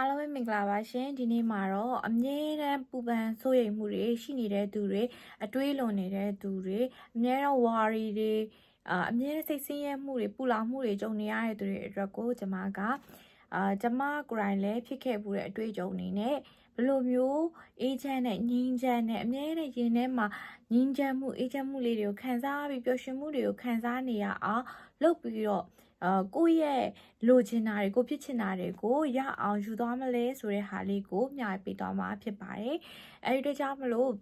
အားလုံးပဲမင်္ဂလာပါရှင်ဒီနေ့မှာတော့အမြဲတမ်းပူပန်ဆိုးရိမ်မှုတွေရှိနေတဲ့သူတွေအတွေးလွန်နေတဲ့သူတွေအမြဲတမ်း worry တွေအာအမြဲတမ်းစိတ်ဆင်းရဲမှုတွေပူလောင်မှုတွေကြုံနေရတဲ့သူတွေအတွက်ကိုကျွန်မကအာကျွန်မကိုယ်တိုင်လည်းဖြစ်ခဲ့မှုတဲ့အတွေ့အကြုံအနေနဲ့ဘယ်လိုမျိုးအေးချမ်းတဲ့ငြိမ်းချမ်းတဲ့အမြဲတမ်းရင်ထဲမှာငြိမ်းချမ်းမှုအေးချမ်းမှုလေးတွေကိုခံစားပြီးပျော်ရွှင်မှုတွေကိုခံစားနေရအောင်လုပ်ပြီးတော့ အာကိုယ့်ရဲ့လိုချင်တာတွေကိုဖြစ်ချင်တာတွေကိုရအောင်ယူသွားမလဲဆိုတဲ့ဟာလေးကိုမျှပေးသွားမှာဖြစ်ပါတယ်။အဲဒီတော့ကြောင့်မလို့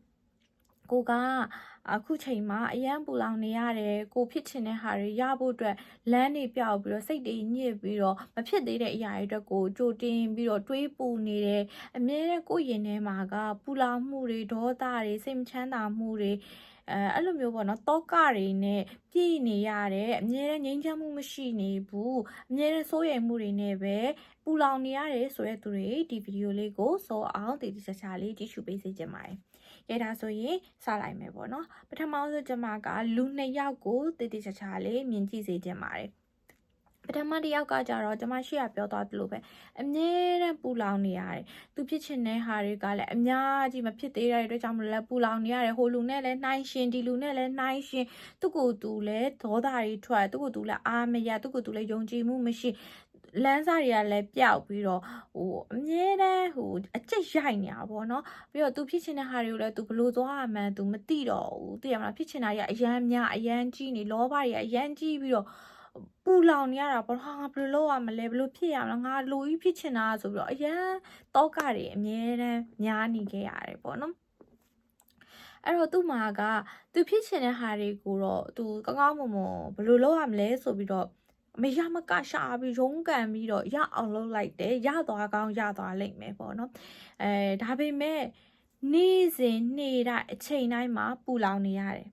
ကိုကအခုချိန်မှာအရန်ပူလောင်နေရတယ်ကိုဖြစ်ချင်တဲ့ဟာတွေရဖို့အတွက်လမ်းတွေပြောက်ပြီးတော့စိတ်တွေညစ်ပြီးတော့မဖြစ်သေးတဲ့အရာတွေအတွက်ကိုကြိုတင်ပြီးတော့တွေးပူနေတယ်အမြဲတမ်းကိုယ့်ရင်ထဲမှာကပူလောင်မှုတွေဒေါသတွေစိတ်မချမ်းသာမှုတွေ အဲအဲ့လိုမျိုးပေါ့နော်တောကတွေနဲ့ပြည့်နေရတယ်အမြဲတမ်းငြိမ်းချမ်းမှုမရှိနေဘူးအမြဲတမ်းစိုးရိမ်မှုတွေနဲ့ပဲပူလောင်နေရတယ်ဆိုတဲ့သူတွေဒီဗီဒီယိုလေးကိုစောအောင်တည်တည်ချာချာလေးကြည့်ရှုပေးစေချင်ပါတယ်ရဲဒါဆိုရင်စလိုက်မယ်ပေါ့နော်ပထမဆုံးကျွန်မကလူနှစ်ယောက်ကိုတည်တည်ချာချာလေးမြင်ကြည့်စေချင်ပါတယ် ပထမတစ်ယောက်ကကြတော့ကျွန်မရှိရပြောသွားသလိုပဲအမြဲတမ်းပူလောင်နေရတယ်။သူဖြစ်ချင်တဲ့ဟာတွေကလည်းအများကြီးမဖြစ်သေးတဲ့အတွက်ကြောင့်မလို့လဲပူလောင်နေရတယ်။ဟိုလူနဲ့လည်းနှိုင်းရှင်ဒီလူနဲ့လည်းနှိုင်းရှင်သူ့ကိုယ်သူလည်းဒေါသတွေထွက်သူ့ကိုယ်သူလည်းအာမရသူ့ကိုယ်သူလည်းယုံကြည်မှုမရှိလမ်းစာတွေကလည်းပျောက်ပြီးတော့ဟိုအမြဲတမ်းဟိုအကျစ်ရိုက်နေတာပေါ့နော်ပြီးတော့ तू ဖြစ်ချင်တဲ့ဟာတွေကိုလည်း तू ဘလို့သွားရမှန်း तू မသိတော့ဘူးသိရမလားဖြစ်ချင်တာတွေကအရန်များအရန်ကြီးနေလောဘတွေကအရန်ကြီးပြီးတော့ ပူလောင်နေရတာပေါ့ဟာဘယ်လိုလုပ်ရမလဲဘယ်လိုဖြစ်ရမလဲငါလူကြီးဖြစ်ချင်တာဆိုပြီးတော့အရန်တောကတွေအမြဲတမ်းများနေခဲ့ရတယ်ပေါ့နော်အဲ့တော့သူ့မှာကသူဖြစ်ချင်တဲ့ဟာတွေကိုတော့သူကောင်းကောင်းမွန်မွန်ဘယ်လိုလုပ်ရမလဲဆိုပြီးတော့မရမကရှာပြီးရုံးကန်ပြီးတော့ရအောင်လုပ်လိုက်တယ်ရသွားကောင်းရသွားလိမ့်မယ်ပေါ့နော်အဲဒါပေမဲ့နေ့စဉ်နေ့တိုင်းအချိန်တိုင်းမှာပူလောင်နေရတယ်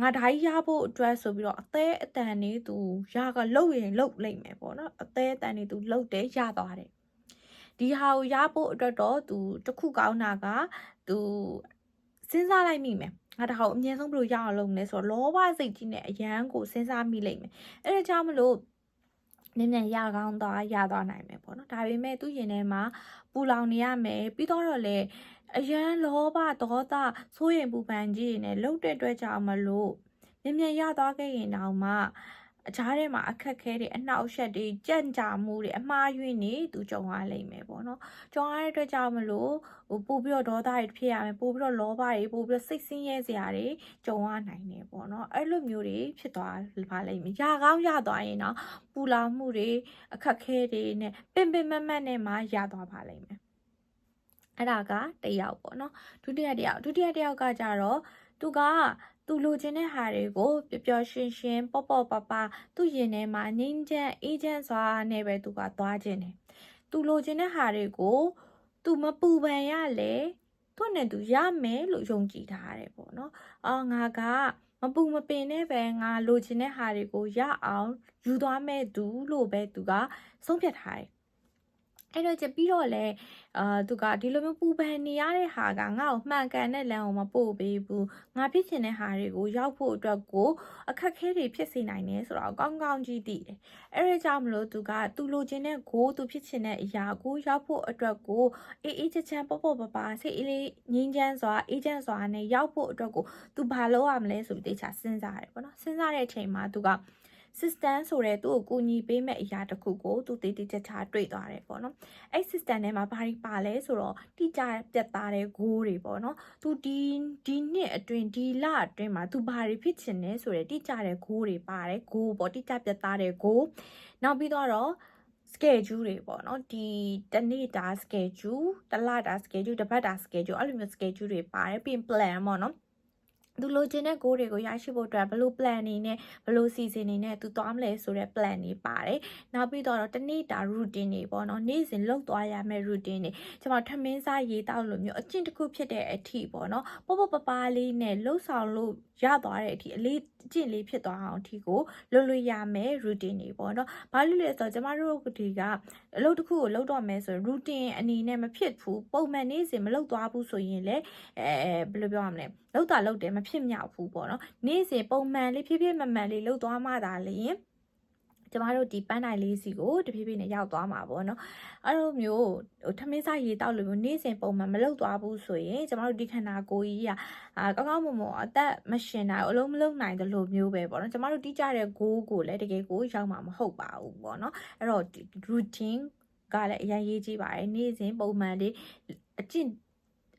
ငါဓာကြီးရဖို့အတွက်ဆိုပြီးတော့အသေးအတန်နေသူရကလှုပ်ရင်လှုပ်လိမ့်မယ်ပေါ့နော်အသေးအတန်နေသူလှုပ်တယ်ရသွားတယ်ဒီဟာကိုရဖို့အတွက်တော့သူတခုကောင်းတာကသူစဉ်းစားလိုက်မိမယ်ငါတခါအမြဲဆုံးဘယ်လိုရအောင်လုပ်မလဲဆိုတော့လောဘစိတ်ကြီးနဲ့အရန်ကိုစဉ်းစားမိလိမ့်မယ်အဲဒါကြောင့်မလို့ နည်းနည်းရကောင်းသွားရသွားနိုင်မယ်ပေါ့နော်ဒါပေမဲ့သူ့ရင်ထဲမှာပူလောင်နေရမယ်ပြီးတော့လေအရန်လောဘဒေါသစိုးရိမ်ပူပန်ကြီးတွေနဲ့လှုပ်တဲ့အတွက်ကြောင့်မလို့မြင်မြန်ရသွားခဲ့ရင်တောင်မှ အချားထဲမှာအခက်ခဲတွေအနှောက်အယှက်တွေကြန့်ကြာမှုတွေအမှားယွင်းနေသူကြုံရလိမ့်မယ်ပေါ့နော်ကြုံရတဲ့အတွက်ကြောင့်မလို့ဟိုပို့ပြီးတော့ဒေါသတွေဖြစ်ရမယ်ပို့ပြီးတော့လောဘတွေပို့ပြီးတော့စိတ်ဆင်းရဲစရာတွေကြုံရနိုင်တယ်ပေါ့နော်အဲ့လိုမျိုးတွေဖြစ်သွားပါလိမ့်မယ်ရကောင်းရသွားရင်တော့ပူလောင်မှုတွေအခက်ခဲတွေနဲ့ပင်ပင်မတ်မတ်နဲ့မှရသွားပါလိမ့်မယ်အဲ့ဒါကတယောက်ပေါ့နော်ဒုတိယတယောက်ဒုတိယတယောက်ကကြတော့သူက သူလိုချင်တဲ့ဟာတွေကိုပျော်ပျော်ရွှင်ရွှင်ပေါ့ပေါ့ပါပါသူ့ရင်ထဲမှာငြိမ်းချမ်းအေးချမ်းစွာနဲ့ပဲသူကသွားခြင်းတယ်သူလိုချင်တဲ့ဟာတွေကိုသူမပူပန်ရလေသူ့နဲ့သူရမယ်လို့ယုံကြည်ထားတယ်ပေါ့နော်အော်ငါကမပူမပင်နဲ့ပဲငါလိုချင်တဲ့ဟာတွေကိုရအောင်ယူသွားမဲ့သူလို့ပဲသူကဆုံးဖြတ်ထားတယ် အဲ့တော့ကျပြီးတော့လဲအာသူကဒီလိုမျိုးပူပန်နေရတဲ့ဟာကငါ့ကိုမှန်ကန်တဲ့လမ်းကိုမပို့ပေးဘူးငါဖြစ်ချင်တဲ့ဟာတွေကိုရောက်ဖို့အတွက်ကိုအခက်ခဲတွေဖြစ်စေနိုင်တယ်ဆိုတော့ကောင်းကောင်းကြီးသိတယ်အဲ့ဒါကြောင့်မလို့သူကသူလိုချင်တဲ့ကိုသူဖြစ်ချင်တဲ့အရာကိုရောက်ဖို့အတွက်ကိုအေးအေးချမ်းချမ်းပေါ့ပေါ့ပါပါစိတ်အေးလေးငြင်းချမ်းစွာအေးချမ်းစွာနဲ့ရောက်ဖို့အတွက်ကိုသူဘာလုပ်ရမလဲဆိုပြီးတေချာစဉ်းစားရတယ်ပေါ့နော်စဉ်းစားတဲ့အချိန်မှာသူက system ဆိုတဲ့သူ့ကိုကူညီပေးမဲ့အရာတစ်ခုကိုသူတည်တည်ချာချာတွေ့သွားတယ်ပေါ့နော်အဲ့ system ထဲမှာဘာတွေပါလဲဆိုတော့တိကျပြတ်သားတဲ့ goal တွေပေါ့နော်သူဒီဒီနှစ်အတွင်းဒီလအတွင်းမှာသူဘာတွေဖြစ်ချင်လဲဆိုတဲ့တိကျတဲ့ goal တွေပါတယ် goal ပေါ့တိကျပြတ်သားတဲ့ goal နောက်ပြီးတော့ schedule တွေပေါ့နော်ဒီတနေ့တာ schedule တလတာ schedule တစ်ပတ်တာ schedule အဲ့လိုမျိုး schedule တွေပါတယ်ပြီးရင် plan ပေါ့နော် သူလိုချင်တဲ့ goal တွေကိုရရှိဖို့အတွက်ဘယ်လို plan နေနဲ့ဘယ်လို season နေနဲ့သူသွားမလဲဆိုတဲ့ plan တွေပါတယ်။နောက်ပြီးတော့တနေ့တာ routine တွေပေါ့နော်။နေ့စဉ်လုပ်သွားရမယ့် routine တွေကျွန်မထမင်းစားရေးတောက်လို့မျိုးအကျင့်တစ်ခုဖြစ်တဲ့အထိပေါ့နော်။ပေါ့ပေါ့ပပလေးနဲ့လှုပ်ဆောင်လို့ရသွားတဲ့အထိအလေးအ ကျင့်လေးဖြစ်သွားအောင်အထိကိုလုပ်လို့ရမယ် routine တွေပေါ့နော်။ဘာလို့လဲဆိုတော့ကျွန်မတို့ဒီကအလုပ်တစ်ခုကိုလုပ်တော့မယ်ဆိုရင် routine အနေနဲ့မဖြစ်ဘူး။ပုံမှန်နေ့စဉ်မလုပ်သွားဘူးဆိုရင်လည်းအဲဘယ်လိုပြောရမလဲ။လောက်တာလောက်တယ်မဖြစ်မြောက်ဘူးပေါ့နော်နေ့စဉ်ပုံမှန်လေးဖြည်းဖြည်းမှန်မှန်လေးလှုပ်သွားမှသာလျင် ကျမတို့ဒီပန်းတိုင်လေးစီကိုတဖြည်းဖြည်းနဲ့ရောက်သွားမှာပေါ့နော်အဲ့လိုမျိုးဟိုထမင်းစားရေတောက်လို့မျိုးနေ့စဉ်ပုံမှန်မလုပ်သွားဘူးဆိုရင်ကျမတို့ဒီခန္ဓာကိုယ်ကြီးကအာကောင်းကောင်းမွန်မွန်အသက်မရှင်နိုင်အလုံးမလုံးနိုင်တဲ့လိုမျိုးပဲပေါ့နော်ကျမတို့တိကျတဲ့ goal ကိုလည်းတကယ်ကိုရောက်မှာမဟုတ်ပါဘူးပေါ့နော်အဲ့တော့ routine ကလည်းအရင်ရေးကြည့်ပါတယ်နေ့စဉ်ပုံမှန်လေးအကျင့်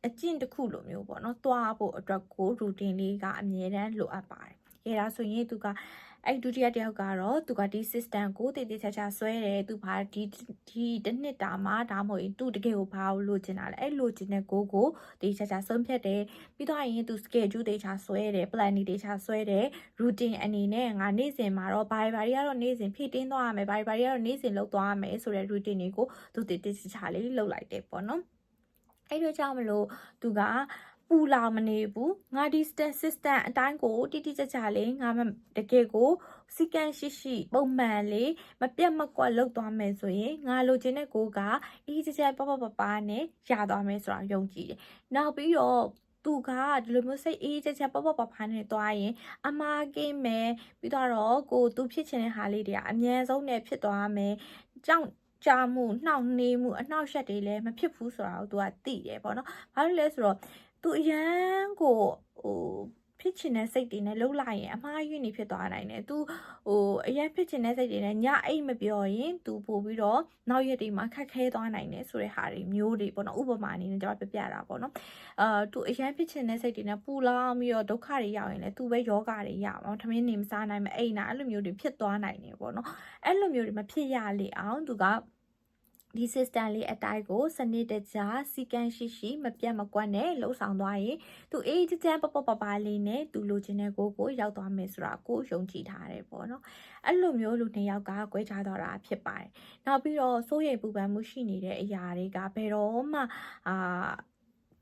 အကျင့်တစ်ခုလိုမျိုးပေါ့နော်သွားဖို့အတွက်ကို routine လေးကအမြဲတမ်းလိုအပ်ပါတယ်။ အဲဒါဆိုရင်သူကအဲ့ဒုတိယတစ်ယောက်ကတော့သူကဒီ system ကိုတည်တည်ချာချာဆွဲတယ်သူဘာဒီဒီတစ်နှစ်တာမှာဒါမှမဟုတ်သူတကယ်ကိုဘာလို့လိုချင်တာလဲအဲ့လိုချင်တဲ့ကိုကိုတည်ချာချာဆုံးဖြတ်တယ်ပြီးတော့ရင်သူ schedule တည်ချာဆွဲတယ် plan တည်ချာဆွဲတယ် routine အနေနဲ့ငါနေ့စဉ်မှာတော့ဘာဘာတွေကတော့နေ့စဉ်ဖြည့်တင်းသွားရမယ်ဘာဘာတွေကတော့နေ့စဉ်လုပ်သွားရမယ်ဆိုတဲ့ routine တွေကိုသူတည်တည်ချာချာလေးလုပ်လိုက်တယ်ပေါ့နော်အဲ့လိုကြောင့်မလို့သူက ပူလာမနေဘူးငါဒီ system အတိုင်းကိုတိတိကျကျလေးငါမတကယ်ကိုစီကံရှိရှိပုံမှန်လေးမပြတ်မကွက်လုပ်သွားမယ်ဆိုရင်ငါလိုချင်တဲ့ကိုကအေးကြကြပပပပနဲ့ရသွားမယ်ဆိုတာယုံကြည်တယ်နောက်ပြီးတော့သူကဒီလိုမျိုးစိတ်အေးချက်ချက်ပပပပနဲ့သွားရင် အမားကင်းမယ်ပြီးတော့ကိုသူဖြစ်ချင်တဲ့ဟာလေးတွေကအမြဲဆုံးနဲ့ဖြစ်သွားမယ်ကြောင့်ကြာမှုနှောင့်နှေးမှုအနှောက်အယှက်တွေလည်းမဖြစ်ဘူးဆိုတာကိုသူကသိတယ်ပေါ့နော်။ဘာလို့လဲဆိုတော့ သူအရန်ကိုဟိုဖြစ်ချင်တဲ့စိတ်တွေနဲ့လှုပ်လိုက်ရင်အမှားယွင်းနေဖြစ်သွားနိုင်တယ်။ तू ဟိုအရင်ဖြစ်ချင်တဲ့စိတ်တွေနဲ့ညအိတ်မပြောရင် तू ပို့ပြီးတော့နောက်ရက်တွေမှာခက်ခဲသွားနိုင်တယ်ဆိုတဲ့ဟာတွေမျိုးတွေပေါ့နော်ဥပမာအနေနဲ့ကျွန်တော်ပြပြတာပေါ့နော်အာ तू အရင်ဖြစ်ချင်တဲ့စိတ်တွေနဲ့ပူလောင်ပြီးတော့ဒုက္ခတွေရောက်ရင်လည်း तू ပဲယောဂတွေရအောင်ထမင်းနေမစားနိုင်မအိတ်နာအဲ့လိုမျိုးတွေဖြစ်သွားနိုင်တယ်ပေါ့နော်အဲ့လိုမျိုးတွေမဖြစ်ရလေအောင် तू က ဒီ system လေးအတိုင်းကိုစနစ်တကျစီကံရှိရှိမပြတ်မကွက်နဲ့လှုပ်ဆောင်သွားရင်သူအေးချမ်းပပပပလေးနဲ့သူလိုချင်တဲ့ကိုကိုရောက်သွားမယ်ဆိုတာကိုယုံကြည်ထားတယ်ပေါ့နော်အဲ့လိုမျိုးလူနှစ်ယောက်ကကွဲခြားသွားတာဖြစ်ပါတယ်နောက်ပြီးတော့စိုးရိမ်ပူပန်မှုရှိနေတဲ့အရာတွေကဘယ်တော့မှအာ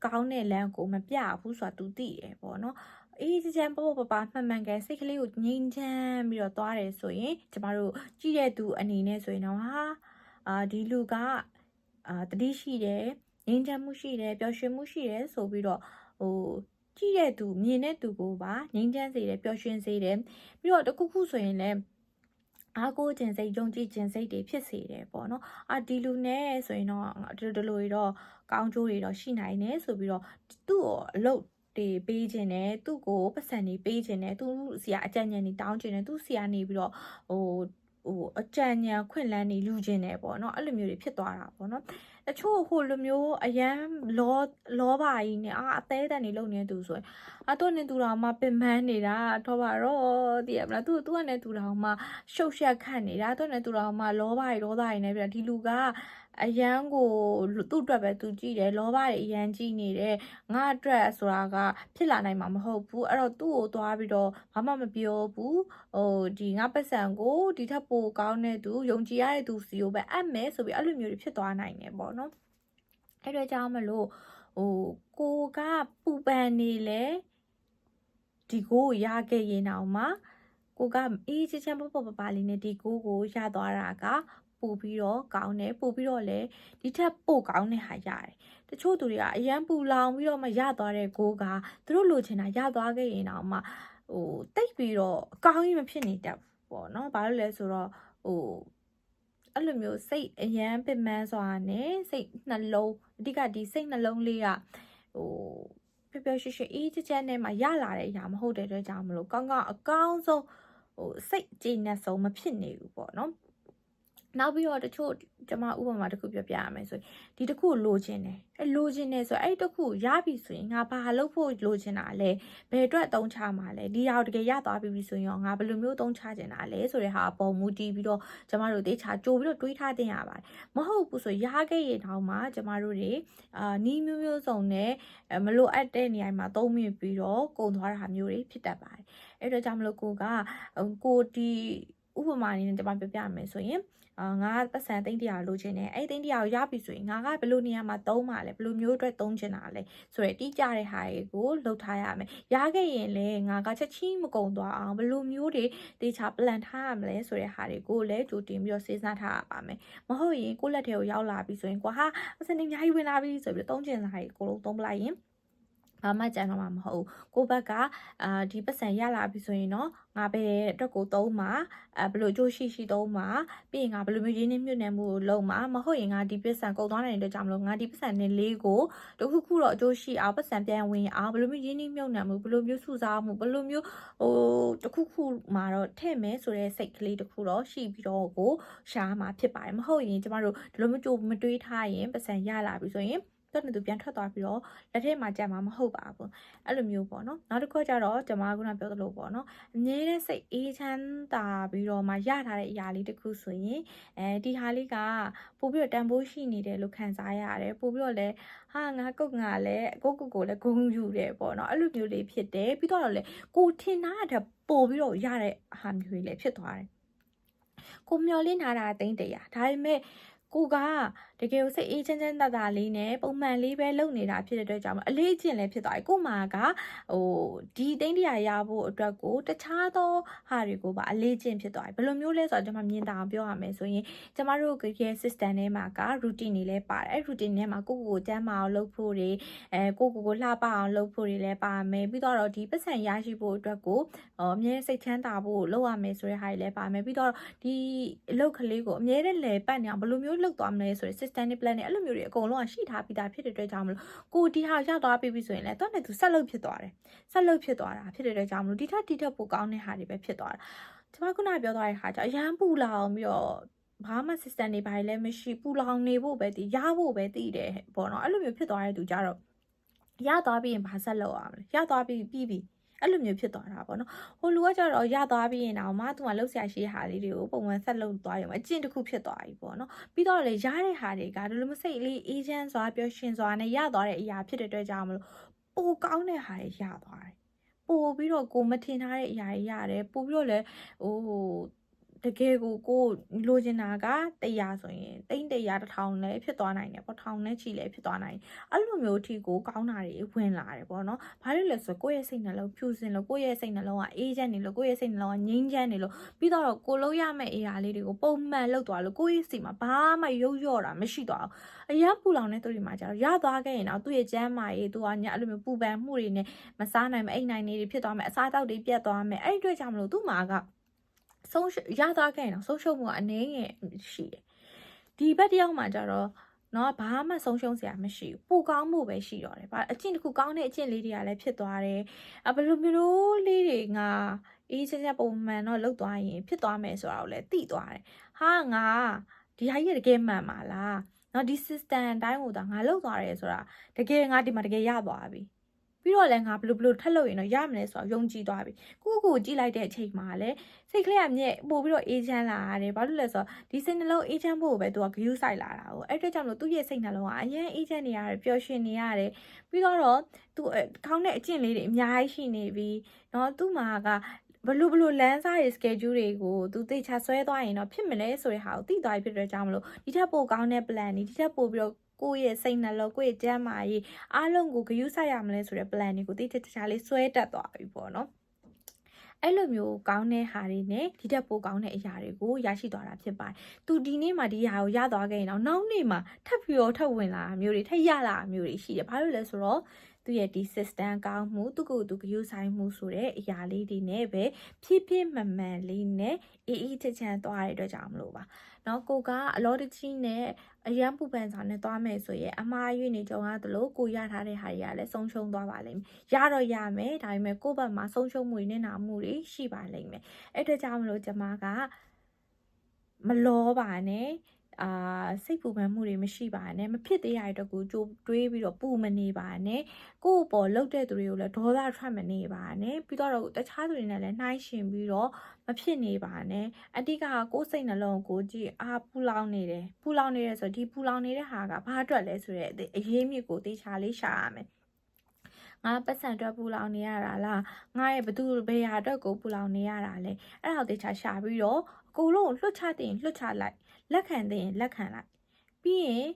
ကောင်းတဲ့လမ်းကိုမပြဘူးဆိုတာသူသိတယ်ပေါ့နော်အေးချမ်းပပပပမှန်မှန်ကန်စိတ်ကလေးကိုငြိမ်ချမ်းပြီးတော့သွားတယ်ဆိုရင်ကျမတို့ကြည့်တဲ့သူအနေနဲ့ဆိုရင်တော့ဟာ အာဒီလူကအာတတိရှိတယ်ငြိမ်းချမ်းမှုရှိတယ်ပျော်ရွှင်မှုရှိတယ်ဆိုပြီးတော့ဟိုကြည့်တဲ့သူမြင်တဲ့သူကိုပါငြိမ်းချမ်းစေတယ်ပျော်ရွှင်စေတယ်ပြီးတော့တခုခုဆိုရင်လည်းအားကိုးခြင်းစိတ်ယုံကြည်ခြင်းစိတ်တွေဖြစ်စေတယ်ပေါ့နော်အာဒီလူနဲ့ဆိုရင်တော့ဒီလိုတွေတော့ကောင်းကျိုးတွေတော့ရှိနိုင်တယ်ဆိုပြီးတော့သူ့ကိုအလုပ်တွေပေးခြင်းနဲ့သူ့ကိုပတ်စံတွေပေးခြင်းနဲ့သူ့စီကအကြံဉာဏ်တွေတောင်းခြင်းနဲ့သူ့စီကနေပြီးတော့ဟို ဟိုအကြံဉာဏ်ခွင့်လန်းနေလူချင်းတယ်ပေါ့နော်အဲ့လိုမျိုးတွေဖြစ်သွားတာပေါ့နော်တချို့ဟိုလိုမျိုးအရန်လောလောပါကြီးနဲ့အာအသေးတန်နေလုံနေသူဆိုရင်အတော့နေသူတော်မှပင်ပန်းနေတာတော့ပါတော့တည်ရမလားသူသူကနဲ့သူတော်မှရှုပ်ရှက်ခတ်နေတာတော့နေသူတော်မှလောပါကြီးလောသားကြီးနဲ့ပြဒီလူက အရန်ကိုသူ့အတွက်ပဲသူကြည့်တယ်လောဘတွေအရန်ကြည့်နေတယ်ငါအတွက်ဆိုတာကဖြစ်လာနိုင်မှာမဟုတ်ဘူးအဲ့တော့သူ့ကိုသွားပြီးတော့ဘာမှမပြောဘူးဟိုဒီငါပတ်စံကိုဒီထက်ပိုကောင်းတဲ့သူယုံကြည်ရတဲ့သူစီကိုပဲအပ်မယ်ဆိုပြီးအဲ့လိုမျိုးတွေဖြစ်သွားနိုင်တယ်ပေါ့နော်အဲ့တော့ကြောင့်မလို့ဟိုကိုကပူပန်နေလေဒီကိုရခဲ့ရင်တော့မှကိုကအေးချမ်းချမ်းပပပပလေးနဲ့ဒီကိုကိုရသွားတာက ပို့ပြီးတော့ကောင်းတယ်ပို့ပြီးတော့လည်းဒီထက်ပိုကောင်းတဲ့ဟာရတယ်တချို့သူတွေကအရန်ပူလောင်ပြီးတော့မှရသွားတဲ့ကိုကသူတို့လိုချင်တာရသွားခဲ့ရင်တော့မှဟိုတိတ်ပြီးတော့အကောင်းကြီးမဖြစ်နေတတ်ဘူးပေါ့နော်ဘာလို့လဲဆိုတော့ဟိုအဲ့လိုမျိုးစိတ်အရန်ပင်ပန်းစွာနဲ့စိတ်နှလုံးအဓိကဒီစိတ်နှလုံးလေးကဟိုပျော်ပျော်ရွှင်ရွှင်အေးချမ်းချမ်းနဲ့မှရလာတဲ့အရာမဟုတ်တဲ့အတွက်ကြောင့်မလို့ကောင်းကောင်းအကောင်းဆုံးဟိုစိတ်ကြည်နက်ဆုံးမဖြစ်နေဘူးပေါ့နော် နောက်ပြီးတော့တချို့ကျွန်မဥပမာတစ်ခုပြောပြရမယ်ဆိုရင်ဒီတစ်ခုလိုချင်တယ်အဲလိုချင်တယ်ဆိုအဲ့တစ်ခုရပြီဆိုရင်ငါဘာလုပ်ဖို့လိုချင်တာလဲဘယ်အတွက်အသုံးချမှာလဲဒီရောက်တကယ်ရသွားပြီဆိုရင်ငါဘယ်လိုမျိုးအသုံးချချင်တာလဲဆိုတဲ့ဟာပုံမူတည်ပြီးတော့ကျွန်မတို့တေချာကြိုပြီးတော့တွေးထားတင်ရပါတယ်မဟုတ်ဘူးဆိုရခဲ့ရင်တောင်မှကျွန်မတို့တွေအာနီးမျိုးမျိုးစုံနဲ့မလိုအပ်တဲ့နေရာမှာသုံးမိပြီးတော့ကုန်သွားတာမျိုးတွေဖြစ်တတ်ပါတယ်အဲ့တော့ကြောင့်မလို့ကိုကကိုဒီ ဥပမာအနေနဲ့ကျွန်မပြောပြရမယ်ဆိုရင်အာငါပတ်စံသိန်းတရာလိုချင်တယ်အဲ့သိန်းတရာကိုရပြီဆိုရင်ငါကဘယ်လိုနေရာမှာသုံးမှာလဲဘယ်လိုမျိုးအတွက်သုံးချင်တာလဲဆိုရယ်တိကျတဲ့ဟာတွေကိုလုပ်ထားရမယ်ရခဲ့ရင်လည်းငါကချက်ချင်းမကုံသွားအောင်ဘယ်လိုမျိုးတွေတေချာ plan ထားရမလဲဆိုတဲ့ဟာတွေကိုလည်းကြိုတင်ပြီးတော့စဉ်းစားထားရပါမယ်မဟုတ်ရင်ကိုယ့်လက်ထဲကိုရောက်လာပြီဆိုရင်ကွာဟာပတ်စံတွေအများကြီးဝင်လာပြီဆိုပြီးတော့သုံးချင်တာတွေအကုန်လုံးသုံးပလိုက်ရင် ဘာမှကြံတော့မှာမဟုတ်ဘူးကိုယ့်ဘက်ကအာဒီပတ်စံရလာပြီဆိုရင်တော့ငါပဲအတွက်ကိုသုံးမှာအဲဘယ်လိုအကျိုးရှိရှိသုံးမှာပြီးရင်ငါဘယ်လိုမျိုးရင်းနှီးမြှုပ်နှံမှုကိုလုပ်မှာမဟုတ်ရင်ငါဒီပတ်စံကုန်သွားနိုင်တဲ့အတွက်ကြောင့်မလို့ငါဒီပတ်စံနဲ့လေးကိုတခုခုတော့အကျိုးရှိအောင်ပတ်စံပြန်ဝင်အောင်ဘယ်လိုမျိုးရင်းနှီးမြှုပ်နှံမှုဘယ်လိုမျိုးစုစားမှုဘယ်လိုမျိုးဟိုတခုခုမှာတော့ထည့်မယ်ဆိုတဲ့စိတ်ကလေးတခုတော့ရှိပြီးတော့ကိုရှားမှာဖြစ်ပါတယ်မဟုတ်ရင်ကျမတို့ဒီလိုမျိုးကြိုမတွေးထားရင်ပတ်စံရလာပြီဆိုရင် တော့နေသူပြန်ထွက်သွားပြီးတော့လက်ထဲမှာကြံမှာမဟုတ်ပါဘူးအဲ့လိုမျိုးပေါ့နော်နောက်တစ်ခုကျတော့ကျွန်မကခုနပြောသလိုပေါ့နော်အငြင်းတဲ့စိတ်အေးချမ်းသာပြီးတော့မှရထားတဲ့အရာလေးတစ်ခုဆိုရင်အဲဒီဟာလေးကပို့ပြီးတော့တန်ဖိုးရှိနေတယ်လို့ခံစားရတယ်ပို့ပြီးတော့လည်းဟာငါကုတ်ငါလည်းကိုကိုကိုလည်းဂုံယူတယ်ပေါ့နော်အဲ့လိုမျိုးလေးဖြစ်တယ်ပြီးတော့လည်းကိုထင်တာတဲ့ပို့ပြီးတော့ရတဲ့ဟာမျိုးလေးလည်းဖြစ်သွားတယ်ကိုမျောလင်းထားတာတိမ့်တရာဒါပေမဲ့ ကိုကတကယ်ကိုစိတ်အေးချမ်းချမ်းသာသာလေးနဲ့ပုံမှန်လေးပဲလုပ်နေတာဖြစ်တဲ့အတွက်ကြောင့်အလေးအကျင့်လည်းဖြစ်သွားပြီကိုမာကဟိုဒီတိမ့်တရာရဖို့အတွက်ကိုတခြားသောဟာတွေကိုပါအလေးကျင့်ဖြစ်သွားပြီဘယ်လိုမျိုးလဲဆိုတော့ကျွန်မမြင်တာအောင်ပြောရမယ်ဆိုရင်ကျမတို့ရဲ့ system ထဲမှာက routine တွေလည်းပါတယ်အဲ routine ထဲမှာကိုကိုကိုကျမ်းမာအောင်လုပ်ဖို့တွေအဲကိုကိုကိုလှပအောင်လုပ်ဖို့တွေလည်းပါမယ်ပြီးတော့ဒီပတ်စံရရှိဖို့အတွက်ကိုအမြဲစိတ်ချမ်းသာဖို့လုပ်ရမယ်ဆိုတဲ့ဟာတွေလည်းပါမယ်ပြီးတော့ဒီအလုပ်ကလေးကိုအမြဲတမ်းလဲပတ်နေအောင်ဘယ်လိုမျိုးလုပ်သွားမလဲဆိုတဲ့ system နဲ့ plan နဲ့အဲ့လိုမျိုးတွေအကုန်လုံးကရှိထားပြီးသားဖြစ်တဲ့အတွက်ကြောင့်မလို့ကိုဒီဟာရသွားပြီပြီဆိုရင်လည်းတော့လည်းသူဆက်လုပ်ဖြစ်သွားတယ်ဆက်လုပ်ဖြစ်သွားတာဖြစ်တဲ့အတွက်ကြောင့်မလို့ဒီထက်ဒီထက်ပိုကောင်းတဲ့ဟာတွေပဲဖြစ်သွားတာကျွန်မခုနပြောသွားတဲ့ဟာကြောင့်အရန်ပူလာအောင်ပြီးတော့ဘာမှ system တွေဘာလည်းမရှိပူလောင်နေဖို့ပဲတည်ရဖို့ပဲတည်တယ်ပေါ့နော်အဲ့လိုမျိုးဖြစ်သွားတဲ့သူကြတော့ရသွားပြီးရင်ဘာဆက်လုပ်ရမလဲရသွားပြီးပြီးပြီ အဲ့လိုမျိုးဖြစ်သွားတာပေါ့နော်ဟိုလူကကြတော့ရသွားပြီးရင်တော့မှသူကလှုပ်ရှားရှိဟာလေးတွေကိုပုံမှန်ဆက်လုပ်သွားရုံအကျင့်တစ်ခုဖြစ်သွားပြီပေါ့နော်ပြီးတော့လေရတဲ့ဟာတွေကဒီလိုမစိတ်လေးအေးချမ်းစွာပျော်ရွှင်စွာနဲ့ရသွားတဲ့အရာဖြစ်တဲ့အတွက်ကြောင့်မလို့ပိုကောင်းတဲ့ဟာတွေရသွားတယ်ပို့ပြီးတော့ကိုမထင်ထားတဲ့အရာတွေရတယ်ပို့ပြီးတော့လည်းဟို တကယ်ကိုကိုလိုချင်တာက100ဆိုရင်တိန့်100တစ်ထောင်လည်းဖြစ်သွားနိုင်တယ်ပေါ့ထောင်နဲ့ချီလည်းဖြစ်သွားနိုင်တယ်အဲ့လိုမျိုးအထိကိုကောင်းတာတွေဝင်လာတယ်ပေါ့နော်ဘာလို့လဲဆိုတော့ကိုယ့်ရဲ့စိတ်နှလုံးဖြူစင်လို့ကိုယ့်ရဲ့စိတ်နှလုံးကအေးချမ်းနေလို့ကိုယ့်ရဲ့စိတ်နှလုံးကငြိမ်းချမ်းနေလို့ပြီးတော့ကိုလုံးရမယ့်အရာလေးတွေကိုပုံမှန်လုပ်သွားလို့ကိုယ့်ရဲ့စိတ်မှာဘာမှရုပ်ရော့တာမရှိတော့ဘူးအရန်ပူလောင်တဲ့သူတွေမှာကျတော့ရသွားခဲ့ရင်တော့သူ့ရဲ့ကျန်းမာရေးသူကညအဲ့လိုမျိုးပူပန်မှုတွေနဲ့မစားနိုင်မအိမ်နိုင်နေတွေဖြစ်သွားမယ်အစားအသောက်တွေပြတ်သွားမယ်အဲ့ဒီအတွက်ကြောင့်မလို့သူ့မှာက ဆုံးရသွားခဲ့ရင်တော့ဆုံးရှုံးမှုကအနည်းငယ်ရှိတယ်ဒီဘက်တယောက်မှာကျတော့နော်ဘာမှဆုံးရှုံးစရာမရှိဘူးပူကောင်းမှုပဲရှိတော့တယ်ဗာအကျင့်တစ်ခုကောင်းတဲ့အကျင့်လေးတွေကလည်းဖြစ်သွားတယ်အဘလိုမျိုးလေးတွေငါအေးချမ်းချမ်းပုံမှန်တော့လှုပ်သွားရင်ဖြစ်သွားမယ်ဆိုတာကိုလည်းသိသွားတယ်ဟာငါဒီဟာကြီးတကယ်မှန်ပါလားနော်ဒီ system အတိုင်းကိုဒါငါလှုပ်သွားတယ်ဆိုတာတကယ်ငါဒီမှာတကယ်ရသွားပြီ ပြီးတော့လည်းငါဘလို့ဘလို့ထက်လို့ရင်တော့ရမလဲဆိုတော့ယုံကြည်သွားပြီကိုကိုကြည့်လိုက်တဲ့အချိန်မှာလည်းစိတ်ကလေးကမြက်ပို့ပြီးတော့အေးချမ်းလာတယ်ဘာလို့လဲဆိုတော့ဒီစိတ်နှလုံးအေးချမ်းဖို့ပဲသူကဂယုစိုက်လာတာကိုအဲ့အတွက်ကြောင့်လို့သူ့ရဲ့စိတ်နှလုံးကအရင်အေးချမ်းနေရတယ်ပျော်ရွှင်နေရတယ်ပြီးတော့သူကောင်းတဲ့အကျင့်လေးတွေအများကြီးရှိနေပြီเนาะသူ့မှာကဘလို့ဘလို့လမ်းစားရဲ့ schedule တွေကိုသူသိချဆွဲသွားရင်တော့ဖြစ်မလဲဆိုတဲ့ဟာကိုသိသွားပြီဖြစ်တဲ့ကြောင့်မလို့ဒီထက်ပိုကောင်းတဲ့ plan ဒီထက်ပိုပြီးတော့ ကိုယ့်ရဲ့စိတ်နှလုံးကိုယ့်ရဲ့ကျန်းမာရေးအားလုံးကိုဂရုစိုက်ရမလဲဆိုတဲ့ plan တွေကိုတိတိကျကျလေးဆွဲတက်သွားပြီပေါ့နော်အဲ့လိုမျိုးကောင်းတဲ့ဟာတွေနဲ့ဒီတက်ပိုကောင်းတဲ့အရာတွေကိုရရှိသွားတာဖြစ်ပါတယ်။သူဒီနေ့မှဒီဟာကိုရသွားခဲ့ရင်တော့နောက်နေ့မှထပ်ပြီးတော့ထပ်ဝင်လာတာမျိုးတွေထပ်ရလာတာမျိုးတွေရှိတယ်။ဘာလို့လဲဆိုတော့ သူရဲ့ဒီ system ကောင်းမှုသူကိုယ်သူဂရုဆိုင်မှုဆိုတဲ့အရာလေးတွေနဲ့ပဲဖြည်းဖြည်းမှန်မှန်လေးနဲ့အေးအေးချမ်းချမ်းသွားတဲ့အတွက်ကြောင့်မလို့ပါ။နော်ကိုကအလောတကြီးနဲ့အရန်ပူပန်စာနဲ့သွားမယ်ဆိုရင်အမှားရွေးနေကြုံရသလိုကိုရထားတဲ့ဟာတွေကလည်းဆုံးရှုံးသွားပါလိမ့်မယ်။ရတော့ရမယ်ဒါပေမဲ့ကိုယ့်ဘက်မှာဆုံးရှုံးမှုတွေနဲ့နာမှုတွေရှိပါလိမ့်မယ်။အဲ့အတွက်ကြောင့်မလို့ကျမကမလောပါနဲ့ အာစိတ်ပူပန်မှုတွေမရှိပါနဲ့မဖြစ်သေးရတဲ့အတွက်ကိုကြိုးတွေးပြီးတော့ပူမနေပါနဲ့ကိုယ့်ပေါ်လှုပ်တဲ့သူတွေကိုလည်းဒေါသထွက်မနေပါနဲ့ပြီးတော့တခြားသူတွေနဲ့လည်းနှိုင်းရှင်ပြီးတော့မဖြစ်နေပါနဲ့အတိကကိုယ်စိတ်နှလုံးကိုကြည့်အာပူလောင်နေတယ်ပူလောင်နေတယ်ဆိုတော့ဒီပူလောင်နေတဲ့ဟာကဘာအတွက်လဲဆိုတဲ့အရေးမြစ်ကိုတေချာလေးရှာရမယ် ငါပတ်စံအတွက်ပူလောင်နေရတာလားငါရဲ့ဘသူဘယ်ဟာအတွက်ကိုပူလောင်နေရတာလဲအဲ့ဒါကိုတေချာရှာပြီးတော့အကုန်လုံးလွှတ်ချတဲ့လွှတ်ချလိုက်လက်ခံတဲ့လက်ခံလိုက်ပြီးရင်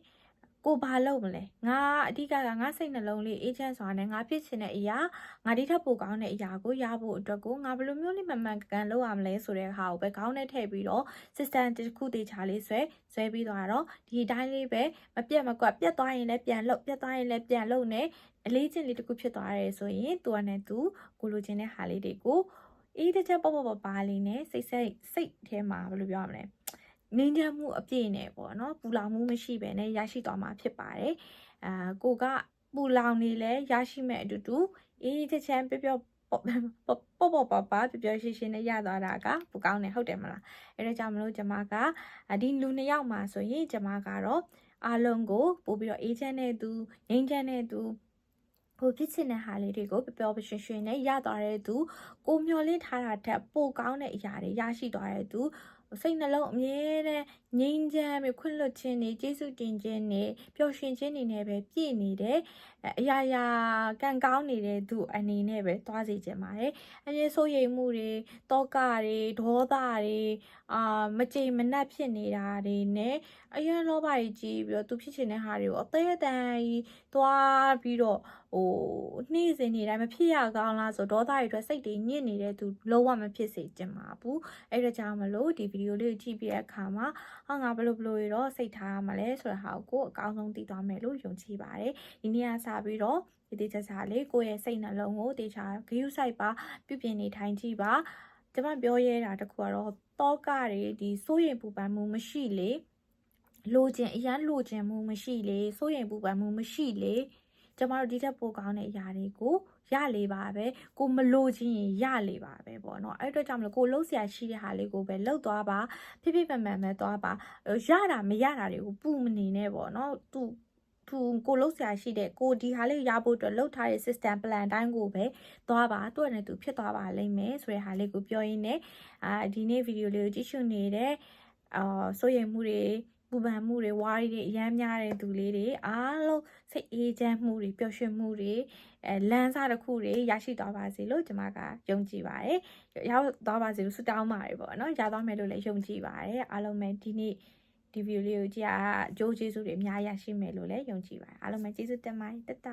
ကိုဘာလုပ်မလဲငါအဓိကကငါစိတ်နှလုံးလေးအေးချမ်းစွာနဲ့ငါဖြစ်ချင်တဲ့အရာငါဒီထက်ပိုကောင်းတဲ့အရာကိုရဖို့အတွက်ကိုငါဘယ်လိုမျိုးလေးမှန်မှန်ကန်ကန်လုပ်ရမလဲဆိုတဲ့ဟာကိုပဲခေါင်းနဲ့ထည့်ပြီးတော့ system တစ်ခုတေချာလေးဆွဲဆွဲပြီးသွားတော့ဒီအတိုင်းလေးပဲမပြတ်မကွက်ပြတ်သွားရင်လည်းပြန်လုပ်ပြတ်သွားရင်လည်းပြန်လုပ်နေအလေးချင်းလေးတစ်ခုဖြစ်သွားရဲဆိုရင်သူကနဲ့သူကိုလိုချင်တဲ့ဟာလေးတွေကိုအေးတစ်ချက်ပေါ့ပေါ့ပါပါလေးနဲ့စိတ်စိတ်စိတ်ထဲမှာဘယ်လိုပြောရမလဲ ငင်းချမ်းမှုအပြည့်နဲ့ပေါ့နော်ပူလောင်မှုမရှိဘဲနဲ့ရရှိသွားမှာဖြစ်ပါတယ်အာကိုကပူလောင်နေလဲရရှိမဲ့အတူတူအေးချက်ချမ်းပျော့ပျော့ပေါ့ပေါ့ပေါ့ပေါ့ပါပျော်ပျော်ရွှင်ရွှင်နဲ့ရသွားတာကပူကောင်းတယ်ဟုတ်တယ်မလားအဲဒါကြောင့်မလို့ကျွန်မကအာဒီလူနှစ်ယောက်မှာဆိုရင်ကျွန်မကတော့အားလုံးကိုပို့ပြီးတော့အေးချမ်းတဲ့သူငိမ့်ချမ်းတဲ့သူကိုဖြစ်ချင်တဲ့ဟာလေးတွေကိုပျော်ပျော်ရွှင်ရွှင်နဲ့ရသွားတဲ့သူကိုမျောလင့်ထားတာထက်ပိုကောင်းတဲ့အရာတွေရရှိသွားတဲ့သူ စိတ်နှလုံးအမြဲတမ်းငြိမ်းချမ်းပြီးခွင့်လွှတ်ခြင်းနေကျေးဇူးတင်ခြင်းနေပျော်ရွှင်ခြင်းနေနဲ့ပဲပြည့်နေတဲ့အဲအရာရာကံကောင်းနေတဲ့သူအနေနဲ့ပဲသွားစီခြင်းပါတယ်အမြဲဆိုးရိမ်မှုတွေတောကတွေဒေါသတွေအာမကြိမ်မနှက်ဖြစ်နေတာတွေနဲ့အရင်လောဘကြီးကြီးပြီးတော့သူဖြစ်ချင်တဲ့ဟာတွေကိုအသေးအတန်ကြီးသွားပြီးတော့ဟိုနှိမ့်စင်နေတိုင်းမဖြစ်ရကောင်းလားဆိုဒေါသတွေအတွက်စိတ်တွေညစ်နေတဲ့သူလုံးဝမဖြစ်စေချင်ပါဘူးအဲ့ဒါကြောင့်မလို့ဒီဗီဒီယိုလေးကိုကြည့်ပြီးတဲ့အခါမှာဟာငါဘယ်လိုဘယ်လိုရတော့စိတ်ထားရမလဲဆိုတဲ့ဟာကိုအကောင်းဆုံးသိသွားမယ်လို့ယုံကြည်ပါတယ်ဒီနေ့ကစပြီးတော့ဒီတေချာချာလေးကိုယ့်ရဲ့စိတ်နှလုံးကိုတေချာဂရုစိုက်ပါပြုပြင်နေထိုင်ကြည့်ပါ ကျမပြောရဲတာတခုကတော့တောကတွေဒီစိုးရိမ်ပူပန်မှုမရှိလေလိုချင်အရန်လိုချင်မှုမရှိလေစိုးရိမ်ပူပန်မှုမရှိလေကျမတို့ဒီထက်ပိုကောင်းတဲ့အရာတွေကိုရလေပါပဲကိုမလိုချင်ရင်ရလေပါပဲပေါ့နော်အဲ့အတွက်ကြောင့်မလို့ကိုလှုပ်ရှားရှိတဲ့ဟာလေးကိုပဲလှုပ်သွားပါဖိဖိပန်ပန်ပဲသွားပါရတာမရတာတွေကိုပူမနေနဲ့ပေါ့နော်သူ သူကိုလှုပ်ရှားရှိတဲ့ကိုဒီဟာလေးရဖို့အတွက်လှုပ်ထားတဲ့ system plan တိုင်းကိုပဲသွားပါသူ့အနေနဲ့သူဖြစ်သွားပါလိမ့်မယ်ဆိုတဲ့ဟာလေးကိုပြောရင်းနဲ့အာဒီနေ့ဗီဒီယိုလေးကိုကြည့်ရှုနေတဲ့အာစိုးရိမ်မှုတွေပူပန်မှုတွေဝါရီတွေအများများတဲ့သူလေးတွေအားလုံးစိတ်အေးချမ်းမှုတွေပျော်ရွှင်မှုတွေအဲလမ်းစာတစ်ခုတွေရရှိသွားပါစေလို့ကျွန်မကယုံကြည်ပါတယ်ရောက်သွားပါစေလို့ဆုတောင်းပါတယ်ပေါ့နော်ရသွားမယ်လို့လည်းယုံကြည်ပါတယ်အားလုံးပဲဒီနေ့ ဒီဗီဒီယိုလေးကိုကြည့်ရအကျိုးကျေးဇူးတွေအများကြီးရရှိမယ်လို့လည်းယုံကြည်ပါတယ်အားလုံးပဲကျေးဇူးတင်ပါတယ်တတ